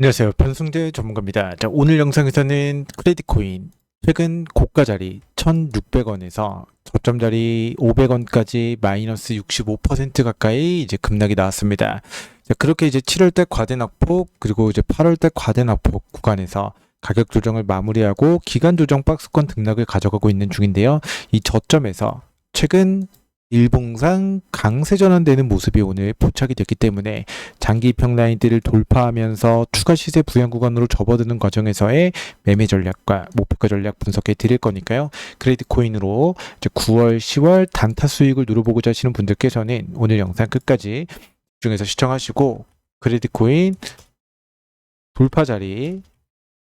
안녕하세요. 변승재 전문가입니다. 자, 오늘 영상에서는 크레딧 코인 최근 고가 자리 1,600원에서 저점 자리 500원까지 마이너스 65% 가까이 이제 급락이 나왔습니다. 자, 그렇게 이제 7월달 과대 낙폭 그리고 이제 8월달 과대 낙폭 구간에서 가격 조정을 마무리하고 기간 조정 박스권 등락을 가져가고 있는 중인데요. 이 저점에서 최근 일봉상 강세 전환되는 모습이 오늘 포착이 됐기 때문에 장기 입형 라인들을 돌파하면서 추가 시세 부양 구간으로 접어드는 과정에서의 매매 전략과 목표가 전략 분석해 드릴 거니까요. 크레딧 코인으로 이제 9월, 10월 단타 수익을 누려보고자 하시는 분들께서는 오늘 영상 끝까지 집중해서 시청하시고 크레딧 코인 돌파 자리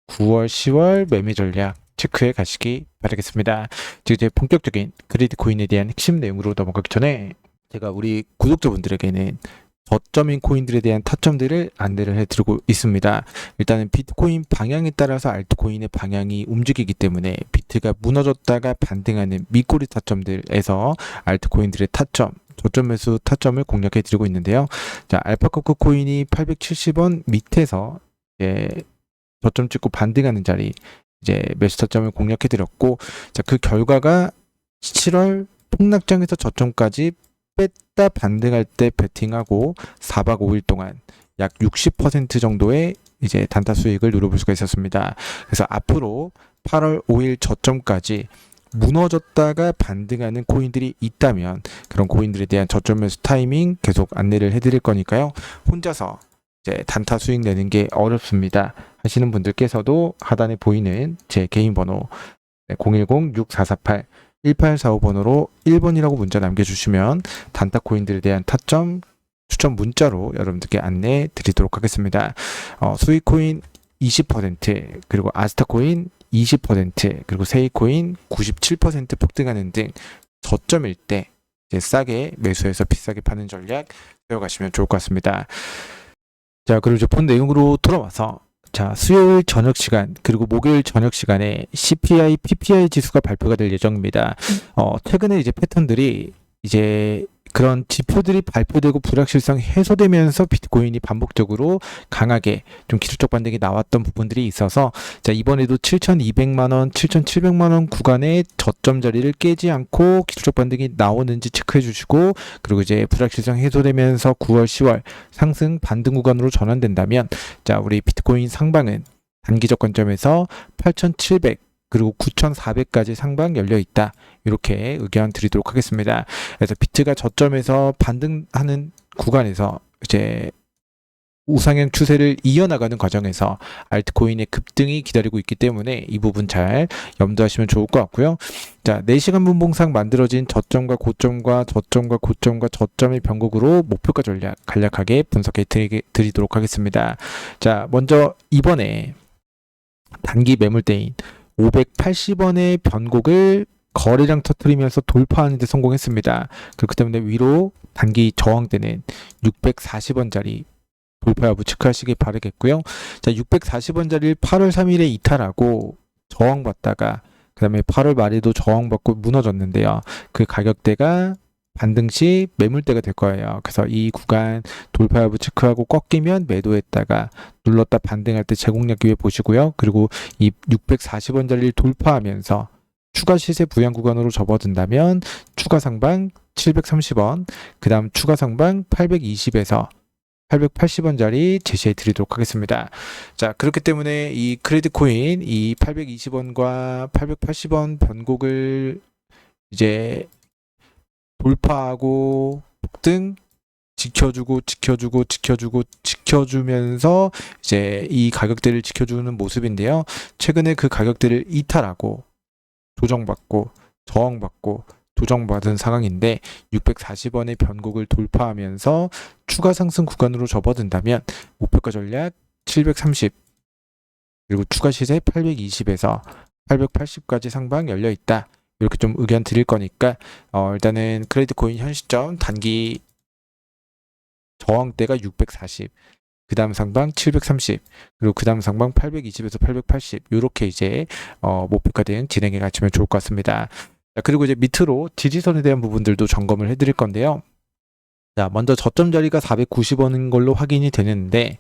9월, 10월 매매 전략 체크해 가시기 바라겠습니다. 지금 이제 본격적인 크레딧 코인에 대한 핵심 내용으로 넘어가기 전에 제가 우리 구독자분들에게는 저점인 코인들에 대한 타점들을 안내를 해드리고 있습니다. 일단은 비트코인 방향에 따라서 알트코인의 방향이 움직이기 때문에 비트가 무너졌다가 반등하는 밑꼬리 타점들에서 알트코인들의 타점, 저점 매수 타점을 공략해 드리고 있는데요. 자, 알파코크 코인이 870원 밑에서 이제 저점 찍고 반등하는 자리 이제 매수 타점을 공략해 드렸고, 자, 그 결과가 7월 폭락장에서 저점까지 뺐다 반등할 때 베팅하고 4박 5일 동안 약 60% 정도의 이제 단타 수익을 누려볼 수가 있었습니다. 그래서 앞으로 8월 5일 저점까지 무너졌다가 반등하는 코인들이 있다면 그런 코인들에 대한 저점 매수 타이밍 계속 안내를 해드릴 거니까요. 혼자서 이제 단타 수익 내는 게 어렵습니다. 하시는 분들께서도 하단에 보이는 제 개인 번호 010-6448 1845번으로 1번이라고 문자 남겨주시면 단타 코인들에 대한 타점 추천 문자로 여러분들께 안내 드리도록 하겠습니다. 어, 수익 코인 20% 그리고 아스타 코인 20% 그리고 세이 코인 97% 폭등하는 등 저점일 때 싸게 매수해서 비싸게 파는 전략 배워가시면 좋을 것 같습니다. 자, 그리고 이제 본 내용으로 돌아와서 자, 수요일 저녁 시간 그리고 목요일 저녁 시간에 CPI, PPI 지수가 발표가 될 예정입니다. 어, 최근에 이제 패턴들이 이제 그런 지표들이 발표되고 불확실성 해소되면서 비트코인이 반복적으로 강하게 좀 기술적 반등이 나왔던 부분들이 있어서 자 이번에도 7,200만 원, 7,700만 원 구간의 저점 자리를 깨지 않고 기술적 반등이 나오는지 체크해 주시고 그리고 이제 불확실성 해소되면서 9월, 10월 상승 반등 구간으로 전환된다면 자 우리 비트코인 상방은 단기적 관점에서 8,700 그리고 9,400까지 상방 열려 있다. 이렇게 의견 드리도록 하겠습니다. 그래서 비트가 저점에서 반등하는 구간에서 이제 우상향 추세를 이어나가는 과정에서 알트코인의 급등이 기다리고 있기 때문에 이 부분 잘 염두하시면 좋을 것 같고요. 자, 4시간 분봉상 만들어진 저점과 고점과 저점과 고점과 저점의 변곡으로 목표가 전략 간략하게 분석해 드리, 드리도록 하겠습니다. 자, 먼저 이번에 단기 매물대인 580원의 변곡을 거래량 터트리면서 돌파하는 데 성공했습니다. 그렇기 때문에 위로 단기 저항대는 640원짜리 돌파 여부 체크하시기 바라겠고요. 자, 640원짜리를 8월 3일에 이탈하고 저항받다가 그 다음에 8월 말에도 저항받고 무너졌는데요. 그 가격대가 반등 시 매물대가 될 거예요. 그래서 이 구간 돌파 여부 체크하고 꺾이면 매도했다가 눌렀다 반등할 때 제공력 기회 보시고요. 그리고 이 640원짜리를 돌파하면서 추가 시세 부양 구간으로 접어든다면 추가 상방 730원, 그 다음 추가 상방 820에서 880원짜리 제시해 드리도록 하겠습니다. 자, 그렇기 때문에 이 크레딧 코인 이 820원과 880원 변곡을 이제 돌파하고 폭등 지켜주고 지켜주고 지켜주고 지켜주면서 이제 이 가격대를 지켜주는 모습인데요. 최근에 그 가격대를 이탈하고 조정받고 저항받고 조정받은 상황인데 640원의 변곡을 돌파하면서 추가 상승 구간으로 접어든다면 목표가 전략 730 그리고 추가 시세 820에서 880까지 상방 열려 있다. 이렇게 좀 의견 드릴 거니까 어, 일단은 크레딧 코인 현 시점 단기 저항대가 640, 그 다음 상방 730, 그리고 그 다음 상방 820에서 880 이렇게 이제 어, 목표가 된 진행해 가시면 좋을 것 같습니다. 자, 그리고 이제 밑으로 지지선에 대한 부분들도 점검을 해 드릴 건데요. 자, 먼저 저점 자리가 490원인 걸로 확인이 되는데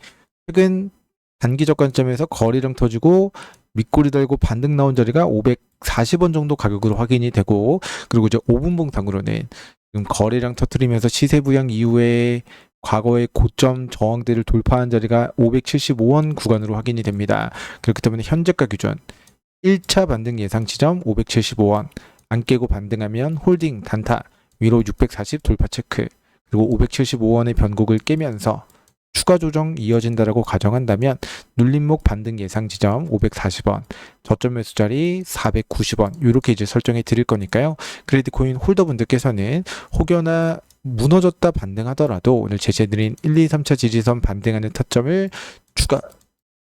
최근 단기적 관점에서 거래량 터지고 밑꼬리 달고 반등 나온 자리가 540원 정도 가격으로 확인이 되고 그리고 이제 5분봉 당으로는 지금 거래량 터트리면서 시세 부양 이후에 과거의 고점 저항대를 돌파한 자리가 575원 구간으로 확인이 됩니다. 그렇기 때문에 현재가 기준 1차 반등 예상 지점 575원 안 깨고 반등하면 홀딩 단타 위로 640 돌파 체크 그리고 575원의 변곡을 깨면서 추가 조정 이어진다라고 가정한다면 눌림목 반등 예상 지점 540원 저점 매수 자리 490원 이렇게 이제 설정해 드릴 거니까요. 크레딧 코인 홀더분들께서는 혹여나 무너졌다 반등하더라도 오늘 제시해드린 1, 2, 3차 지지선 반등하는 타점을 추가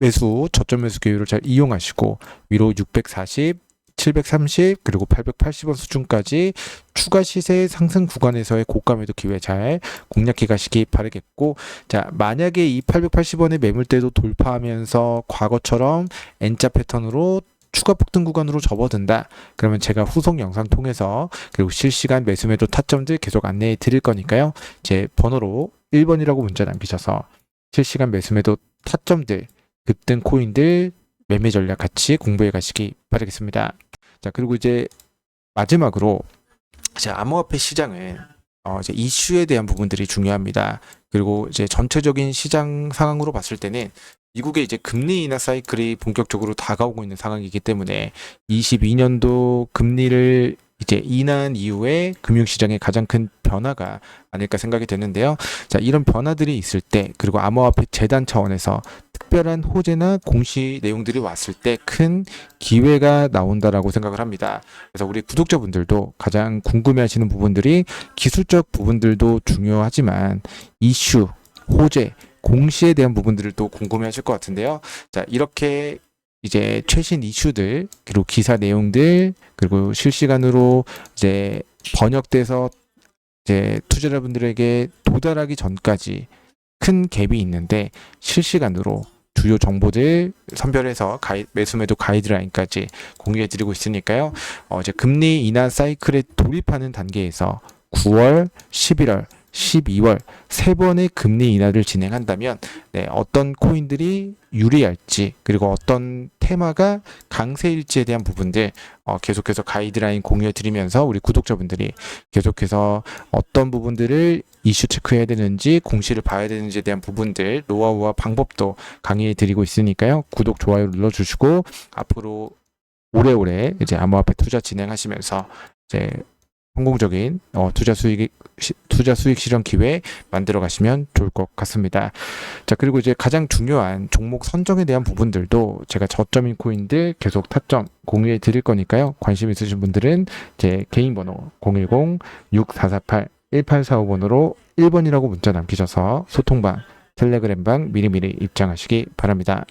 매수 저점 매수 기회를 잘 이용하시고 위로 640 730 그리고 880원 수준까지 추가 시세 상승 구간에서의 고가 매도 기회 잘 공략해 가시기 바라겠고 자 만약에 이 880원의 매물대도 돌파하면서 과거처럼 N자 패턴으로 추가 폭등 구간으로 접어든다. 그러면 제가 후속 영상 통해서 그리고 실시간 매수 매도 타점들 계속 안내해 드릴 거니까요. 제 번호로 1번이라고 문자 남기셔서 실시간 매수 매도 타점들 급등 코인들 매매 전략 같이 공부해 가시기 바라겠습니다. 자, 그리고 이제 마지막으로 자, 암호화폐 시장은 어, 이제 이슈에 대한 부분들이 중요합니다. 그리고 이제 전체적인 시장 상황으로 봤을 때는 미국의 이제 금리 인하 사이클이 본격적으로 다가오고 있는 상황이기 때문에 22년도 금리를 이제 인하한 이후에 금융시장의 가장 큰 변화가 아닐까 생각이 되는데요. 자, 이런 변화들이 있을 때, 그리고 암호화폐 재단 차원에서 특별한 호재나 공시 내용들이 왔을 때 큰 기회가 나온다라고 생각을 합니다. 그래서 우리 구독자분들도 가장 궁금해 하시는 부분들이 기술적 부분들도 중요하지만 이슈, 호재, 공시에 대한 부분들을 또 궁금해 하실 것 같은데요. 자, 이렇게 이제 최신 이슈들, 그리고 기사 내용들, 그리고 실시간으로 이제 번역돼서 이제 투자자분들에게 도달하기 전까지 큰 갭이 있는데 실시간으로 주요 정보들 선별해서 가이, 매수 매도 가이드라인까지 공유해 드리고 있으니까요. 어, 이제 금리 인하 사이클에 돌입하는 단계에서 9월, 11월, 12월 세 번의 금리 인하를 진행한다면 네, 어떤 코인들이 유리할지 그리고 어떤 테마가 강세일지에 대한 부분들 어, 계속해서 가이드라인 공유해 드리면서 우리 구독자분들이 계속해서 어떤 부분들을 이슈 체크해야 되는지 공시를 봐야 되는지에 대한 부분들 노하우와 방법도 강의해 드리고 있으니까요. 구독 좋아요 눌러 주시고 앞으로 오래오래 이제 암호화폐 투자 진행하시면서 이제 성공적인 어, 투자 수익 시, 투자 수익 실현 기회 만들어 가시면 좋을 것 같습니다. 자 그리고 이제 가장 중요한 종목 선정에 대한 부분들도 제가 저점인 코인들 계속 타점 공유해 드릴 거니까요. 관심 있으신 분들은 제 개인 번호 010-6448-1845번으로 1번이라고 문자 남기셔서 소통방 텔레그램방 미리미리 입장하시기 바랍니다.